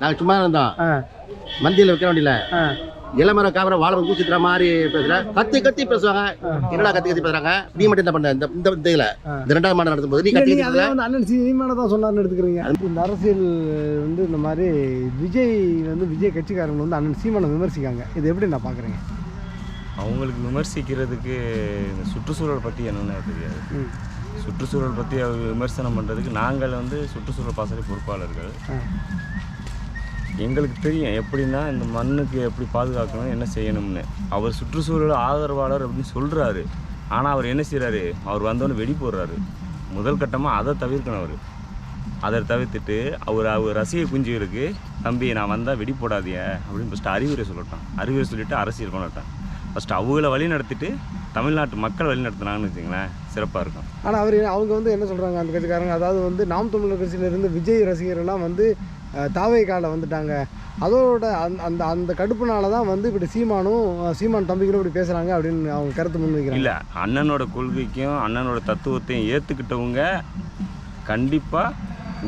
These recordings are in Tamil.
நாங்கள் சும்மா இருந்தோம். மந்தியில் வைக்க வேண்டியல ஆ. இளமர காமரை வாழை ஊசிக்கிற மாதிரி பேசுற. கத்தி கத்தி பேசுவாங்க. என்னடா கத்தி கத்தி பேசுறாங்க? நீ மட்டும் என்ன பண்ண? இந்த இந்த இதுல இந்த ரெண்டாவது மாடு நடத்தும் போது நீ கத்தி அண்ணன் சீமான தான் சொன்னார்னு எடுத்துக்கிறீங்க. இந்த அரசியல் வந்து இந்த மாதிரி விஜய் வந்து விஜய் கட்சிக்காரங்க வந்து அண்ணன் சீமானை விமர்சிக்காங்க. இது எப்படி நான் பார்க்குறேங்க அவங்களுக்கு விமர்சிக்கிறதுக்கு இந்த சுற்றுச்சூழல் பற்றி என்னென்ன தெரியாது. சுற்றுச்சூழல் பற்றி விமர்சனம் பண்ணுறதுக்கு நாங்கள் வந்து சுற்றுச்சூழல் பாசறை பொறுப்பாளர்கள். எங்களுக்கு தெரியும் எப்படின்னா இந்த மண்ணுக்கு எப்படி பாதுகாக்கணும் என்ன செய்யணும்னு. அவர் சுற்றுச்சூழல் ஆதரவாளர் அப்படின்னு சொல்கிறாரு ஆனால் அவர் என்ன செய்கிறாரு அவர் வந்தோடனே வெடி போடுறாரு. முதல் கட்டமாக அதை தவிர்க்கணும் அவர். அதை தவிர்த்துட்டு அவர் அவர் ரசிகை குஞ்சுகளுக்கு தம்பி நான் வந்தால் வெடி போடாதீங்க அப்படின்னு ஃபஸ்ட்டு அறிவுரை சொல்லட்டான் அறிவுரை சொல்லிவிட்டு அரசியல் பண்ணட்டான் ஃபஸ்ட்டு அவங்கள வழி நடத்திட்டு தமிழ்நாட்டு மக்கள் வழி நடத்தினாங்கன்னு வச்சுங்களேன் சிறப்பாக இருக்கும். ஆனால் அவர் அவங்க வந்து என்ன சொல்கிறாங்க அந்த கட்சிக்காரங்க அதாவது வந்து நாம் தமிழர் கட்சியிலேருந்து விஜய் ரசிகர்லாம் வந்து தாவை கால வந்துட்டாங்க. அதோட அந்த அந்த அந்த கடுப்புனால தான் வந்து இப்படி சீமானும் சீமான் தம்பிகளும் இப்படி பேசுகிறாங்க அப்படின்னு அவங்க கருத்து முன்வைக்கிறாங்க. இல்லை அண்ணனோட கொள்கைக்கும் அண்ணனோட தத்துவத்தையும் ஏற்றுக்கிட்டவங்க கண்டிப்பாக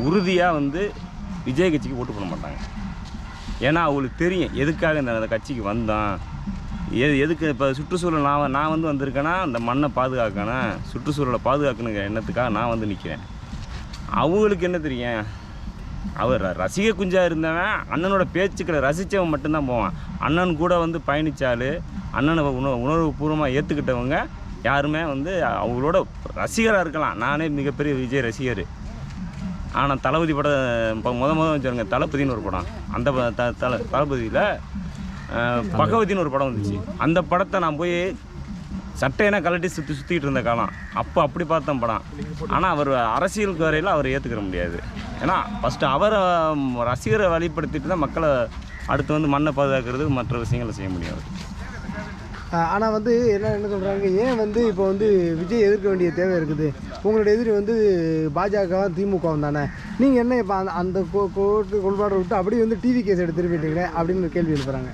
உறுதியாக வந்து விஜய் கட்சிக்கு ஓட்டு போட மாட்டாங்க. ஏன்னா அவங்களுக்கு தெரியும் எதுக்காக இந்த அந்த கட்சிக்கு வந்தான்? எது எதுக்கு இப்போ சுற்றுச்சூழல் நான் நான் வந்து வந்திருக்கேன்னா அந்த மண்ணை பாதுகாக்கணும் சுற்றுச்சூழலை பாதுகாக்கணுங்கிற எண்ணத்துக்காக நான் வந்து நிற்கிறேன் அவங்களுக்கு என்ன தெரியும்? அவர் ர- ரசிக குஞ்சா இருந்தவன் அண்ணனோட பேச்சுக்களை ரசித்தவன் மட்டும்தான் போவான். அண்ணன் கூட வந்து பயணித்தால் அண்ணனை உண உணர்வு பூர்வமாக ஏற்றுக்கிட்டவங்க யாருமே வந்து அவங்களோட ரசிகராக இருக்கலாம். நானே மிகப்பெரிய விஜய் ரசிகர். ஆனால் தளபதி படம் இப்போ முத முத வச்சுருங்க தளபதின்னு ஒரு படம். அந்த ப- த தளபதியில் பகவதின்னு ஒரு படம் வந்துச்சு. அந்த படத்தை நான் போய் சட்டையெல்லாம் கழட்டி சுற்றி சுற்றிட்டு இருந்த காலம். அப்போ அப்படி பார்த்தோம் படம். ஆனால் அவர் அரசியலுக்கு வரையில் அவர் ஏற்றுக்கிற முடியாது. ஏன்னா ஃபஸ்ட்டு அவரை ரசிகரை வழிப்படுத்திட்டு தான் மக்களை அடுத்து வந்து மண்ணை பாதுகாக்கிறது மற்ற விஷயங்களை செய்ய முடியும் ஆனால் வந்து என்ன என்ன சொல்கிறாங்க ஏன் வந்து இப்போ வந்து விஜய் எதிர்க்க வேண்டிய தேவை இருக்குது? உங்களுடைய எதிரி வந்து பாஜகவும் திமுகவும் தானே. நீங்கள் என்ன இப்போ அந்த அந்த கோ- கொள்பாடு விட்டு அப்படியே வந்து டிவி கேஸ் எடுத்து திரும்பிட்டீங்களே அப்படின்னு கேள்வி எழுப்புறாங்க.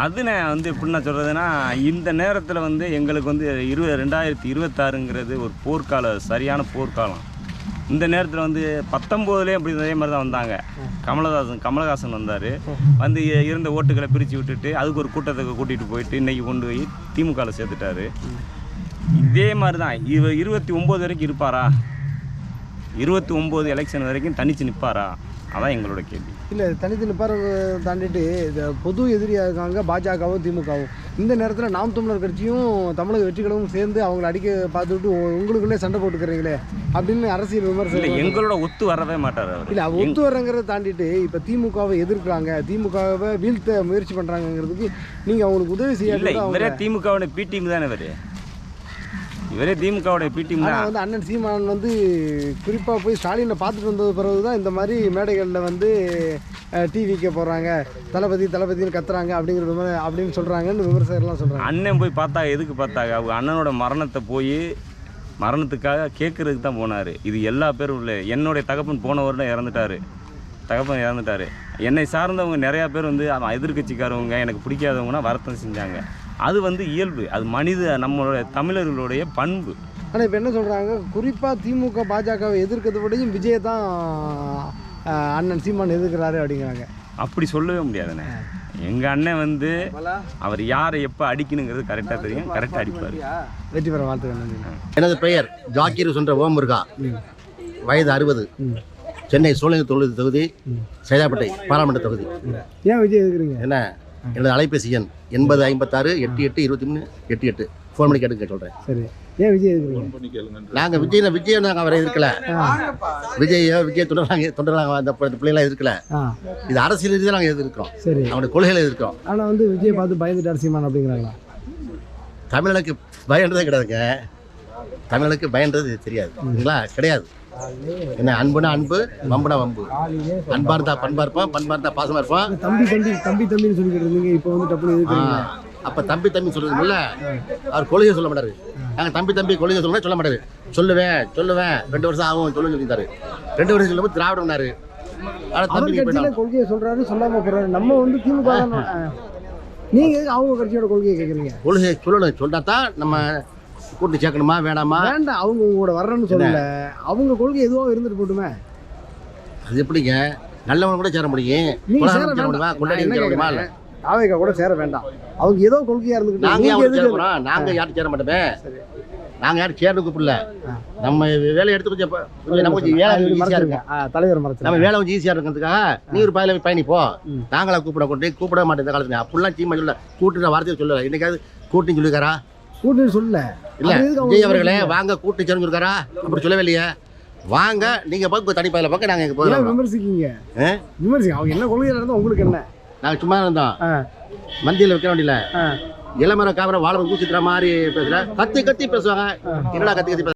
அது நான் வந்து எப்படின்னா சொல்கிறதுன்னா சொல்கிறதுனா இந்த நேரத்தில் வந்து எங்களுக்கு வந்து இரு ரெண்டாயிரத்தி இருபத்தாறுங்கிறது ஒரு போர்க்கால சரியான போர்க்காலம். இந்த நேரத்தில் வந்து பத்தொம்போதுலேயும் அப்படி அதே மாதிரி தான் வந்தாங்க. கமலஹாசன் கமலஹாசன் வந்தார். வந்து இருந்த ஓட்டுகளை பிரித்து விட்டுட்டு அதுக்கு ஒரு கூட்டத்துக்கு கூட்டிகிட்டு போயிட்டு இன்றைக்கி கொண்டு போய் திமுகவில் சேர்த்துட்டாரு. இதே மாதிரி தான். இவ இருபத்தி ஒம்பது வரைக்கும் இருப்பாரா? இருபத்தி ஒம்பது எலெக்ஷன் வரைக்கும் தனித்து நிற்பாரா அதான் எங்களோட கேள்வி. இல்லை தனித்து நிப்பார தாண்டிட்டு இந்த பொது எதிரியாக இருக்காங்க பாஜகவும் திமுகவும். இந்த நேரத்தில் நாம் தமிழர் கட்சியும் தமிழக வெற்றிகளும் சேர்ந்து அவங்கள அடிக்க பார்த்துட்டு உங்களுக்குள்ளே சண்டை போட்டுக்கிறீங்களே அப்படின்னு அரசியல் இல்லை விமர்சனம் எங்களோட ஒத்து வரவே மாட்டார் அவர். இல்லை ஒத்து வர்றங்கிறத தாண்டிட்டு இப்போ திமுகவை எதிர்க்கிறாங்க. திமுகவை வீழ்த்த முயற்சி பண்ணுறாங்கிறதுக்கு நீங்கள் அவங்களுக்கு உதவி அவங்க இவரே திமுகவோட பி டீம் தானே இவரு? இவரே திமுகவோட பி டீம் ஆனால் தான். வந்து அண்ணன் சீமான் வந்து குறிப்பாக போய் ஸ்டாலினை பார்த்துட்டு வந்தது பிறகு தான் இந்த மாதிரி மேடைகளில் வந்து டிவிக்கு போகிறாங்க தளபதி தளபதின்னு கத்துறாங்க அப்படிங்கிற மாதிரி அப்படின்னு சொல்கிறாங்கன்னு விமர்சகர்லாம் சொல்கிறாங்க அண்ணன் போய் பார்த்தா எதுக்கு பார்த்தாங்க? அவங்க அண்ணனோட மரணத்தை போய் மரணத்துக்காக கேட்கறதுக்கு தான் போனார். இது எல்லா பேரும் இல்லை என்னுடைய தகப்பன் போன வருடம் இறந்துட்டாரு. தகப்பன் இறந்துட்டாரு. என்னை சார்ந்தவங்க நிறையா பேர் வந்து அவன் எதிர்க்கட்சிக்காரவங்க எனக்கு பிடிக்காதவங்கன்னா வருத்தம் செஞ்சாங்க. அது வந்து இயல்பு அது மனித நம்மளோட தமிழர்களுடைய பண்பு. ஆனால் இப்போ என்ன சொல்கிறாங்க குறிப்பாக திமுக பாஜகவை எதிர்க்கிறத விடையும் விஜயை தான் அண்ணன் சீமான் எதிர்க்கிறாரு அப்படிங்கிறாங்க. அப்படி சொல்லவே முடியாதுண்ணே. எங்கள் அண்ணன் வந்து அவர் யாரை எப்போ அடிக்கணுங்கிறது கரெக்டாக தெரியும். கரெக்டாக அடிப்பார். வெற்றி பெற வாழ்த்துக்கள். நன்றி. எனது பெயர் ஜாக்கீர் சுன்ற ஓம் முருகா வயது அறுபது. சென்னை சோழனை தொகுதி தொகுதி சைதாப்பேட்டை பாராளுமன்ற தொகுதி. ஏன் விஜய் எதிர்க்கிறீங்க? என்ன? எனது அலைபேசி எண் எண்பது ஐம்பத்தாறு எட்டு எட்டு இருபத்தி மூணு எட்டு எட்டு. ஃபோன் பண்ணி கேட்டுங்க சொல்கிறேன் சரி. ஏன் விஜய் நாங்கள் விஜய் விஜய் நாங்கள் அவரை இருக்கல விஜய் விஜய் தொண்டராங்க தொண்டராங்க அந்த ப- பிள்ளைங்களாம் இருக்கல இது அரசியல் ரீதியாக நாங்கள் எதிர்க்கிறோம். சரி. அவனுடைய கொள்கைகளை எதிர்க்கிறோம். ஆனால் வந்து விஜய் பார்த்து பயந்துட்டார் சீமான் அப்படிங்கிறாங்களா? தமிழனுக்கு பயன்றதே கிடையாதுங்க. தமிழனுக்கு பயன்றது தெரியாது. சரிங்களா? கிடையாது. என்ன அன்புனா அன்பு வம்புனா வம்பு. அன்பா இருந்தா பண்பா இருப்பான் பண்பா இருந்தா பாசமா இருப்பான் தம்பி தம்பி தம்பி தம்பின்னு சொல்லிக்கிட்டு இருந்தீங்க இப்போ வந்து டப்புனு அப்ப தம்பி தம்பி சொல்றதுல அவர் கொள்கையை சொல்ல மாட்டாரு. நாங்க தம்பி தம்பி கொள்கையை சொல்ல சொல்ல மாட்டாரு. சொல்லுவேன் சொல்லுவேன். ரெண்டு வருஷம் ஆகும் சொல்லுன்னு சொல்லியிருந்தாரு ரெண்டு வருஷம் சொல்லும்போது திராவிடம்னாரு ஆனா தம்பி கொள்கையை சொல்றாரு சொல்லாம போறாரு. நம்ம வந்து திமுக தான். ஆ. நீங்க எதுக்கு அவங்க கட்சியோட கொள்கையை கேக்குறீங்க? கொள்கையை சொல்லணும். சொன்னா தான் நம்ம கூட்டு சேர்க்கணுமா வேணாமா? வேண்டாம் அவங்க உங்களோட வர்றேன்னு சொல்லல. அவங்க கொள்கை எதுவோ இருந்துட்டு போட்டுமே? அது எப்படிங்க? நல்லவன் கூட சேர முடியும். கொண்டாடி சேர முடியுமா? தாவேக்கா கூட சேர வேண்டாம். அவங்க ஏதோ கொள்கையா இருந்துக்கிட்டு நாங்க யாரும் நாங்க யாரும் சேர மாட்டோமே. நாங்க யாரும் சேரணும் கூப்பிடல. நம்ம வேலையை எடுத்து கொஞ்சம் நம்ம கொஞ்சம் வேலை ஈஸியா இருக்கும். தலைவர் நம்ம மறைச்சிருங்க வேலை கொஞ்சம் ஈஸியா இருக்கிறதுக்காக நீ ஒரு பயல பயணி போ. நாங்களா கூப்பிட கொண்டு கூப்பிட மாட்டேன் இந்த காலத்துல. அப்படிலாம் சீமா சொல்ல கூட்டுற வார்த்தையை சொல்லல. இன்னைக்காவது கூட்டின்னு சொல்லிருக்காரா கூட்டணி சொல்லல. இல்ல விஜய் அவர்களே? வாங்க கூட்டி சேர்ந்து இருக்காரா அப்படி சொல்லவே இல்லையே வாங்க நீங்க பக்கம் தனிப்பாயில பக்கம் நாங்க எங்க ஏன் போகிறோம் விமர்சிக்கீங்க அவங்க என்ன கொள்கையா இருந்தா உங்களுக்கு என்ன? நாங்க சும்மா இருந்தோம். மந்தியில வைக்க வேண்டியல. இளமர காவர வாழை ஊசிக்கிற மாதிரி பேசுற. கத்தி கத்தி பேசுவாங்க. என்னடா கத்தி கத்தி?